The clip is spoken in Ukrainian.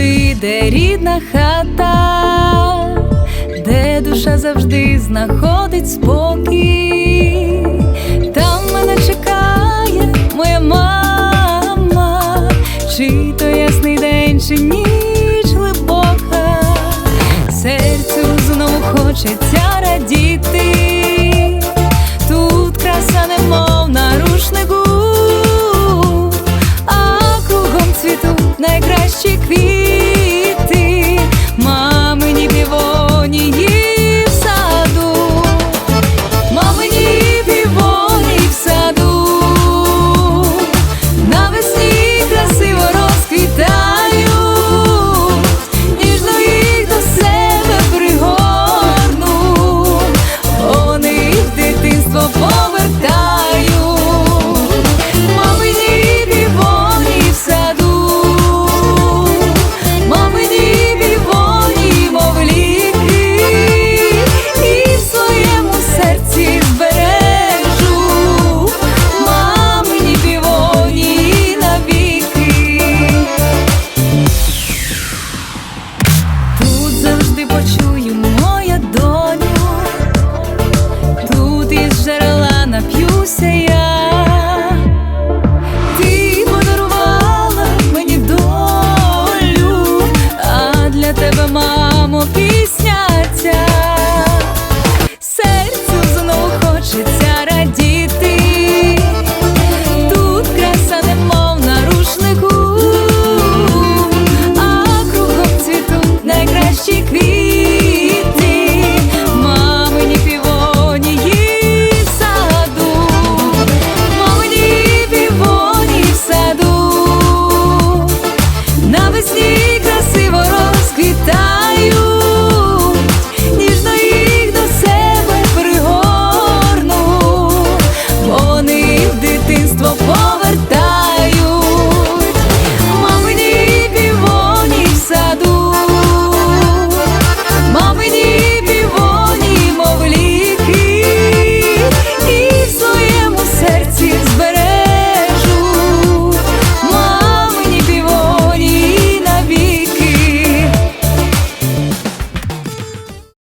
туди, де рідна хата, де душа завжди знаходить спокій, там мене чекає моя мама, чи то ясний день, чи ніч глибока, серцю знову хочеться радіти. Найкращі квіт. почую, моя доню, тут із джерела нап'юся я, ти подарувала мені долю, а для тебе ма.